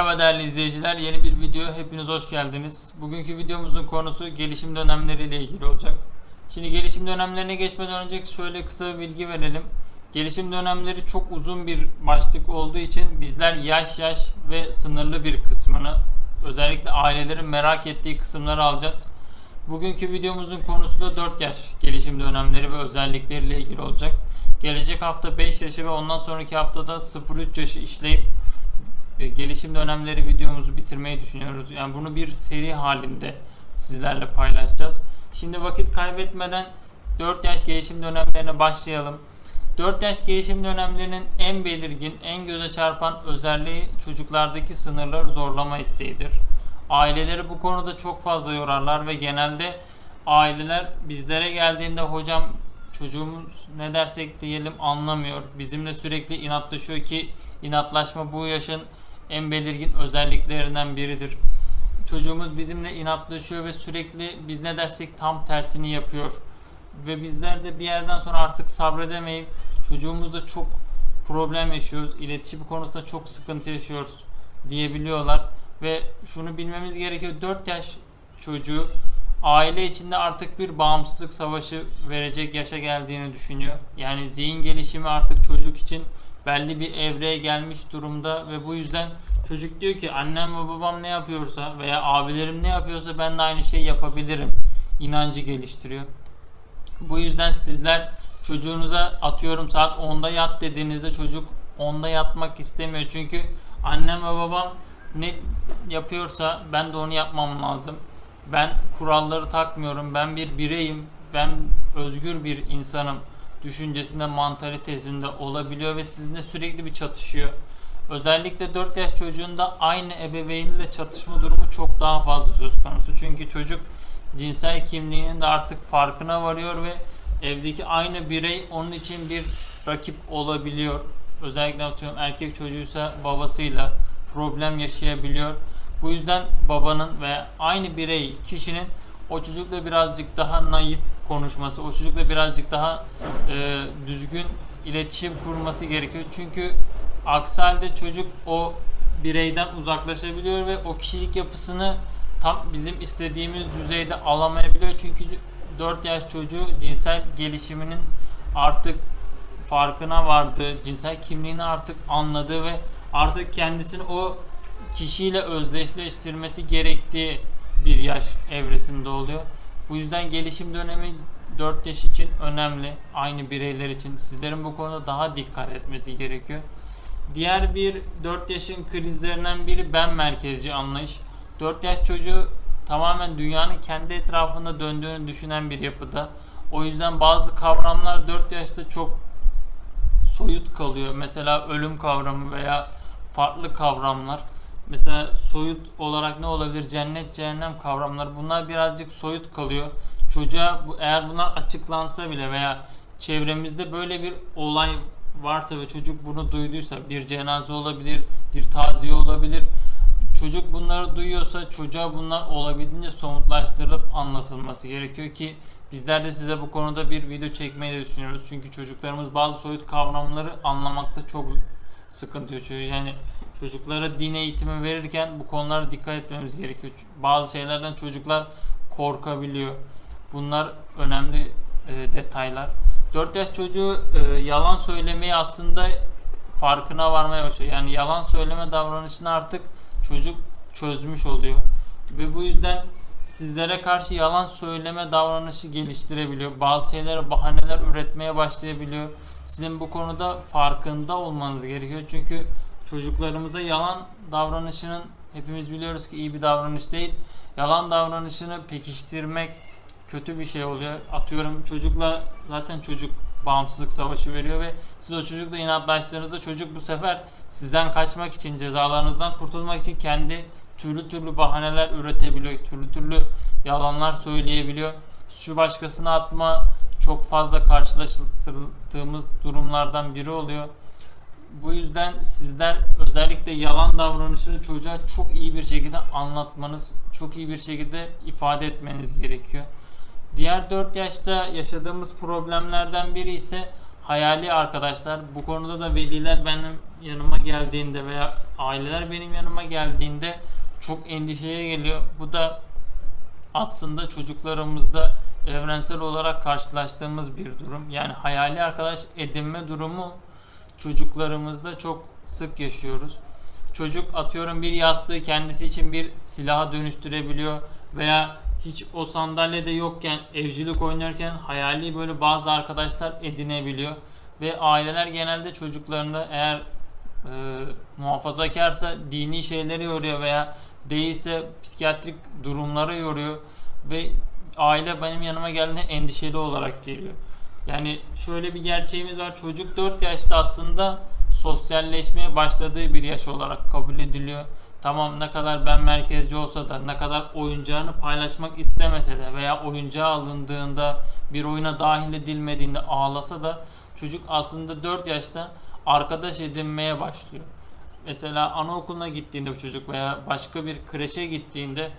Merhaba değerli izleyiciler. Yeni bir video. Hepiniz hoş geldiniz. Bugünkü videomuzun konusu gelişim dönemleriyle ilgili olacak. Şimdi gelişim dönemlerine geçmeden önce şöyle kısa bir bilgi verelim. Gelişim dönemleri çok uzun bir başlık olduğu için bizler yaş yaş ve sınırlı bir kısmını özellikle ailelerin merak ettiği kısımları alacağız. Bugünkü videomuzun konusu da 4 yaş gelişim dönemleri ve özellikleriyle ilgili olacak. Gelecek hafta 5 yaşı ve ondan sonraki haftada 0-3 yaşı işleyip gelişim dönemleri videomuzu bitirmeyi düşünüyoruz. Yani bunu bir seri halinde sizlerle paylaşacağız. Şimdi vakit kaybetmeden 4 yaş gelişim dönemlerine başlayalım. 4 yaş gelişim dönemlerinin en belirgin, en göze çarpan özelliği çocuklardaki sınırları zorlama isteğidir. Aileleri bu konuda çok fazla yorarlar ve genelde aileler bizlere geldiğinde hocam çocuğumuz ne dersek diyelim anlamıyor. Bizimle sürekli inatlaşıyor ki inatlaşma bu yaşın en belirgin özelliklerinden biridir. Çocuğumuz bizimle inatlaşıyor ve sürekli biz ne dersek tam tersini yapıyor. Ve bizler de bir yerden sonra artık sabredemeyip çocuğumuzla çok problem yaşıyoruz. İletişim konusunda çok sıkıntı yaşıyoruz diyebiliyorlar. Ve şunu bilmemiz gerekiyor. 4 yaş çocuğu aile içinde artık bir bağımsızlık savaşı verecek yaşa geldiğini düşünüyor. Yani zihin gelişimi artık çocuk için belli bir evreye gelmiş durumda ve bu yüzden çocuk diyor ki annem ve babam ne yapıyorsa veya abilerim ne yapıyorsa ben de aynı şeyi yapabilirim inancı geliştiriyor. Bu yüzden sizler çocuğunuza atıyorum saat 10'da yat dediğinizde çocuk 10'da yatmak istemiyor. Çünkü annem ve babam ne yapıyorsa ben de onu yapmam lazım. Ben kuralları takmıyorum. Ben bir bireyim. Ben özgür bir insanım düşüncesinde, mantalitesinde olabiliyor ve sizinle sürekli bir çatışıyor. Özellikle 4 yaş çocuğunda aynı ebeveyniyle çatışma durumu çok daha fazla söz konusu. Çünkü çocuk cinsel kimliğinin de artık farkına varıyor ve evdeki aynı birey onun için bir rakip olabiliyor. Özellikle atıyorum erkek çocuğuysa babasıyla problem yaşayabiliyor. Bu yüzden babanın ve aynı birey kişinin o çocukla birazcık daha naif konuşması, o çocukla birazcık daha e, düzgün iletişim kurması gerekiyor. Çünkü aksi halde çocuk o bireyden uzaklaşabiliyor ve o kişilik yapısını tam bizim istediğimiz düzeyde alamayabiliyor. Çünkü 4 yaş çocuğu cinsel gelişiminin artık farkına vardığı, cinsel kimliğini artık anladığı ve artık kendisini o kişiyle özdeşleştirmesi gerektiği bir yaş evresinde oluyor. Bu yüzden gelişim dönemi 4 yaş için önemli. Aynı bireyler için. Sizlerin bu konuda daha dikkat etmesi gerekiyor. Diğer bir 4 yaşın krizlerinden biri ben merkezci anlayış. 4 yaş çocuğu tamamen dünyanın kendi etrafında döndüğünü düşünen bir yapıda. O yüzden bazı kavramlar 4 yaşta çok soyut kalıyor. Mesela ölüm kavramı veya farklı kavramlar. Mesela soyut olarak ne olabilir? Cennet, cehennem kavramları. Bunlar birazcık soyut kalıyor. Çocuğa bu, eğer bunlar açıklansa bile veya çevremizde böyle bir olay varsa ve çocuk bunu duyduysa bir cenaze olabilir, bir taziye olabilir. Çocuk bunları duyuyorsa çocuğa bunlar olabildiğince somutlaştırılıp anlatılması gerekiyor ki bizler de size bu konuda bir video çekmeyi de düşünüyoruz. Çünkü çocuklarımız bazı soyut kavramları anlamakta çok sıkıntı yaşıyor. Yani çocuklara din eğitimi verirken bu konulara dikkat etmemiz gerekiyor. Bazı şeylerden çocuklar korkabiliyor. Bunlar önemli e, detaylar. 4 yaş çocuğu e, yalan söylemeyi aslında farkına varmaya başlıyor. Yani yalan söyleme davranışını artık çocuk çözmüş oluyor. Ve bu yüzden sizlere karşı yalan söyleme davranışı geliştirebiliyor. Bazı şeylere bahaneler üretmeye başlayabiliyor. Sizin bu konuda farkında olmanız gerekiyor. Çünkü çocuklarımıza yalan davranışının hepimiz biliyoruz ki iyi bir davranış değil. Yalan davranışını pekiştirmek kötü bir şey oluyor. Atıyorum çocukla zaten çocuk bağımsızlık savaşı veriyor ve siz o çocukla inatlaştığınızda çocuk bu sefer sizden kaçmak için cezalarınızdan kurtulmak için kendi türlü türlü bahaneler üretebiliyor. Türlü türlü yalanlar söyleyebiliyor. Şu başkasına atma çok fazla karşılaştığımız durumlardan biri oluyor. Bu yüzden sizler özellikle yalan davranışını çocuğa çok iyi bir şekilde anlatmanız, çok iyi bir şekilde ifade etmeniz gerekiyor. Diğer 4 yaşta yaşadığımız problemlerden biri ise hayali arkadaşlar. Bu konuda da veliler benim yanıma geldiğinde veya aileler benim yanıma geldiğinde çok endişeye geliyor. Bu da aslında çocuklarımızda evrensel olarak karşılaştığımız bir durum. Yani hayali arkadaş edinme durumu çocuklarımızda çok sık yaşıyoruz. Çocuk atıyorum bir yastığı kendisi için bir silaha dönüştürebiliyor veya hiç o sandalyede yokken evcilik oynarken hayali böyle bazı arkadaşlar edinebiliyor ve aileler genelde çocuklarında eğer e, muhafazakarsa dini şeyleri yoruyor veya değilse psikiyatrik durumlara yoruyor ve aile benim yanıma geldiğinde endişeli olarak geliyor. Yani şöyle bir gerçeğimiz var. Çocuk 4 yaşta aslında sosyalleşmeye başladığı bir yaş olarak kabul ediliyor. Tamam ne kadar ben merkezci olsa da ne kadar oyuncağını paylaşmak istemese de veya oyuncağı alındığında bir oyuna dahil edilmediğinde ağlasa da çocuk aslında 4 yaşta arkadaş edinmeye başlıyor. Mesela anaokuluna gittiğinde bu çocuk veya başka bir kreşe gittiğinde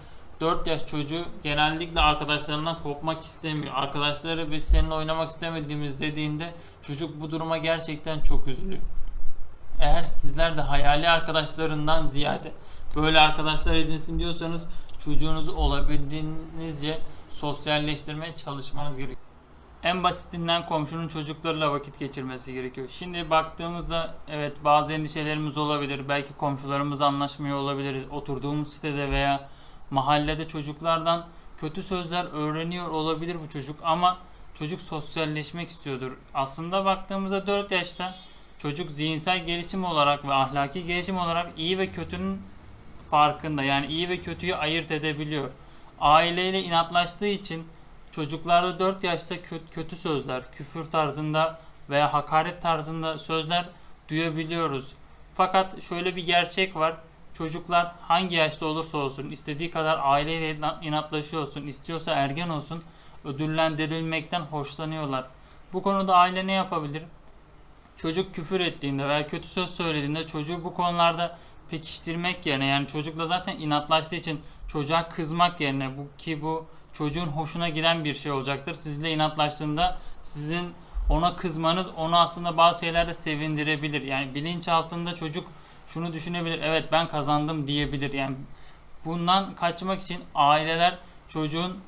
4 yaş çocuğu genellikle arkadaşlarından kopmak istemiyor. Arkadaşları biz seninle oynamak istemediğimiz dediğinde çocuk bu duruma gerçekten çok üzülüyor. Eğer sizler de hayali arkadaşlarından ziyade böyle arkadaşlar edinsin diyorsanız çocuğunuzu olabildiğinizce sosyalleştirmeye çalışmanız gerekiyor. En basitinden komşunun çocuklarıyla vakit geçirmesi gerekiyor. Şimdi baktığımızda evet bazı endişelerimiz olabilir. Belki komşularımız anlaşmıyor olabilir. Oturduğumuz sitede veya mahallede çocuklardan kötü sözler öğreniyor olabilir bu çocuk ama çocuk sosyalleşmek istiyordur. Aslında baktığımızda 4 yaşta çocuk zihinsel gelişim olarak ve ahlaki gelişim olarak iyi ve kötünün farkında. Yani iyi ve kötüyü ayırt edebiliyor. Aileyle inatlaştığı için çocuklarda 4 yaşta kö- kötü sözler, küfür tarzında veya hakaret tarzında sözler duyabiliyoruz. Fakat şöyle bir gerçek var. Çocuklar hangi yaşta olursa olsun, istediği kadar aileyle ina- inatlaşıyor olsun, istiyorsa ergen olsun, ödüllendirilmekten hoşlanıyorlar. Bu konuda aile ne yapabilir? Çocuk küfür ettiğinde veya kötü söz söylediğinde çocuğu bu konularda pekiştirmek yerine yani çocukla zaten inatlaştığı için çocuğa kızmak yerine bu ki bu çocuğun hoşuna giden bir şey olacaktır. Sizle inatlaştığında sizin ona kızmanız onu aslında bazı şeylerde sevindirebilir. Yani bilinçaltında çocuk şunu düşünebilir. Evet ben kazandım diyebilir. Yani bundan kaçmak için aileler çocuğun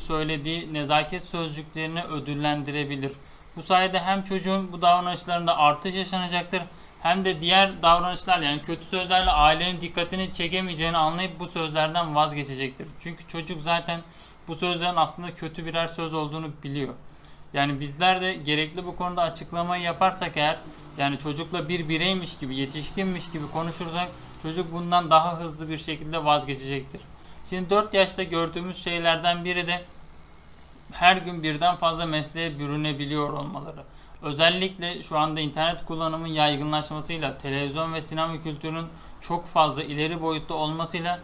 söylediği nezaket sözcüklerini ödüllendirebilir. Bu sayede hem çocuğun bu davranışlarında artış yaşanacaktır hem de diğer davranışlar yani kötü sözlerle ailenin dikkatini çekemeyeceğini anlayıp bu sözlerden vazgeçecektir. Çünkü çocuk zaten bu sözlerin aslında kötü birer söz olduğunu biliyor. Yani bizler de gerekli bu konuda açıklamayı yaparsak eğer yani çocukla bir bireymiş gibi, yetişkinmiş gibi konuşursak çocuk bundan daha hızlı bir şekilde vazgeçecektir. Şimdi 4 yaşta gördüğümüz şeylerden biri de her gün birden fazla mesleğe bürünebiliyor olmaları. Özellikle şu anda internet kullanımının yaygınlaşmasıyla, televizyon ve sinema kültürünün çok fazla ileri boyutta olmasıyla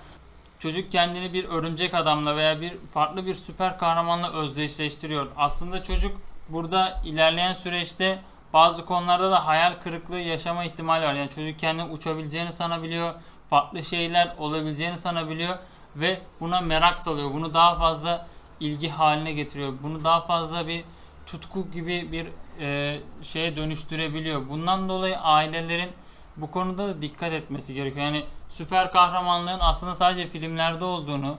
çocuk kendini bir örümcek adamla veya bir farklı bir süper kahramanla özdeşleştiriyor. Aslında çocuk burada ilerleyen süreçte bazı konularda da hayal kırıklığı yaşama ihtimali var. Yani çocuk kendini uçabileceğini sanabiliyor, farklı şeyler olabileceğini sanabiliyor ve buna merak salıyor. Bunu daha fazla ilgi haline getiriyor. Bunu daha fazla bir tutku gibi bir e, şeye dönüştürebiliyor. Bundan dolayı ailelerin bu konuda da dikkat etmesi gerekiyor. Yani süper kahramanlığın aslında sadece filmlerde olduğunu,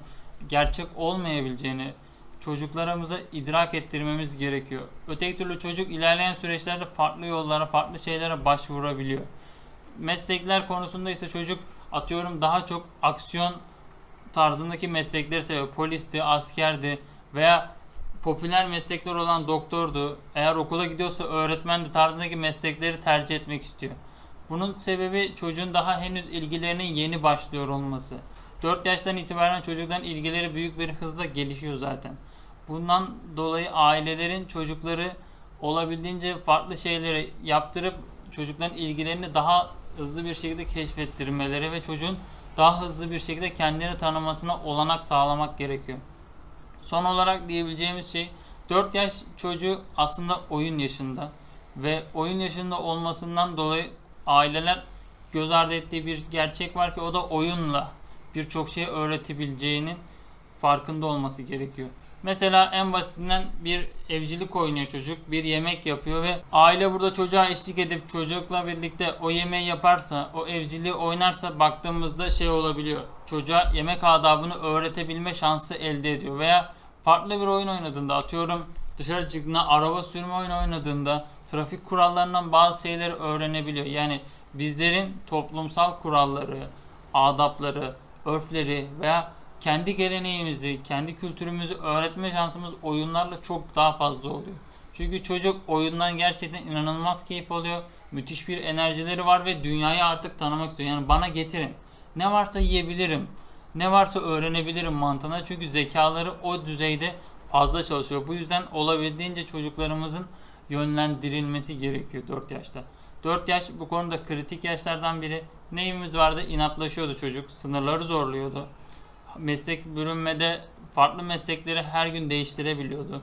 gerçek olmayabileceğini çocuklarımıza idrak ettirmemiz gerekiyor. Öteki türlü çocuk ilerleyen süreçlerde farklı yollara, farklı şeylere başvurabiliyor. Meslekler konusunda ise çocuk atıyorum daha çok aksiyon tarzındaki meslekleri seviyor. Polisti, askerdi veya popüler meslekler olan doktordu. Eğer okula gidiyorsa öğretmendi tarzındaki meslekleri tercih etmek istiyor. Bunun sebebi çocuğun daha henüz ilgilerinin yeni başlıyor olması. 4 yaştan itibaren çocukların ilgileri büyük bir hızla gelişiyor zaten. Bundan dolayı ailelerin çocukları olabildiğince farklı şeyleri yaptırıp çocukların ilgilerini daha hızlı bir şekilde keşfettirmeleri ve çocuğun daha hızlı bir şekilde kendini tanımasına olanak sağlamak gerekiyor. Son olarak diyebileceğimiz şey 4 yaş çocuğu aslında oyun yaşında ve oyun yaşında olmasından dolayı aileler göz ardı ettiği bir gerçek var ki o da oyunla birçok şey öğretebileceğinin farkında olması gerekiyor. Mesela en basitinden bir evcilik oynuyor çocuk, bir yemek yapıyor ve aile burada çocuğa eşlik edip çocukla birlikte o yemeği yaparsa, o evciliği oynarsa baktığımızda şey olabiliyor. Çocuğa yemek adabını öğretebilme şansı elde ediyor veya farklı bir oyun oynadığında atıyorum dışarı çıktığında araba sürme oyunu oynadığında trafik kurallarından bazı şeyleri öğrenebiliyor. Yani bizlerin toplumsal kuralları, adapları, örfleri veya kendi geleneğimizi, kendi kültürümüzü öğretme şansımız oyunlarla çok daha fazla oluyor. Çünkü çocuk oyundan gerçekten inanılmaz keyif alıyor. Müthiş bir enerjileri var ve dünyayı artık tanımak istiyor. Yani bana getirin. Ne varsa yiyebilirim. Ne varsa öğrenebilirim mantığına. Çünkü zekaları o düzeyde fazla çalışıyor. Bu yüzden olabildiğince çocuklarımızın yönlendirilmesi gerekiyor 4 yaşta. 4 yaş bu konuda kritik yaşlardan biri. Neyimiz vardı? İnatlaşıyordu çocuk. Sınırları zorluyordu. Meslek bürünmede farklı meslekleri her gün değiştirebiliyordu.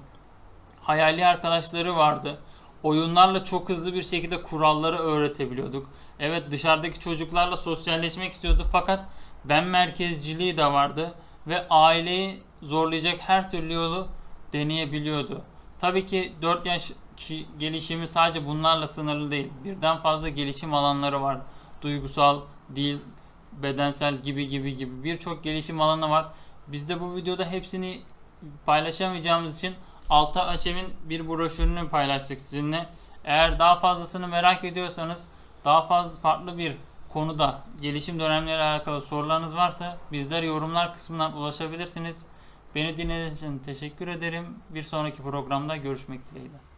Hayali arkadaşları vardı. Oyunlarla çok hızlı bir şekilde kuralları öğretebiliyorduk. Evet dışarıdaki çocuklarla sosyalleşmek istiyordu fakat ben merkezciliği de vardı ve aileyi zorlayacak her türlü yolu deneyebiliyordu. Tabii ki 4 yaş gelişimi sadece bunlarla sınırlı değil. Birden fazla gelişim alanları var. Duygusal, dil, bedensel gibi gibi gibi birçok gelişim alanı var. Biz de bu videoda hepsini paylaşamayacağımız için Alta Açev'in bir broşürünü paylaştık sizinle. Eğer daha fazlasını merak ediyorsanız daha fazla farklı bir konuda gelişim dönemleri alakalı sorularınız varsa bizlere yorumlar kısmından ulaşabilirsiniz. Beni dinlediğiniz için teşekkür ederim. Bir sonraki programda görüşmek dileğiyle.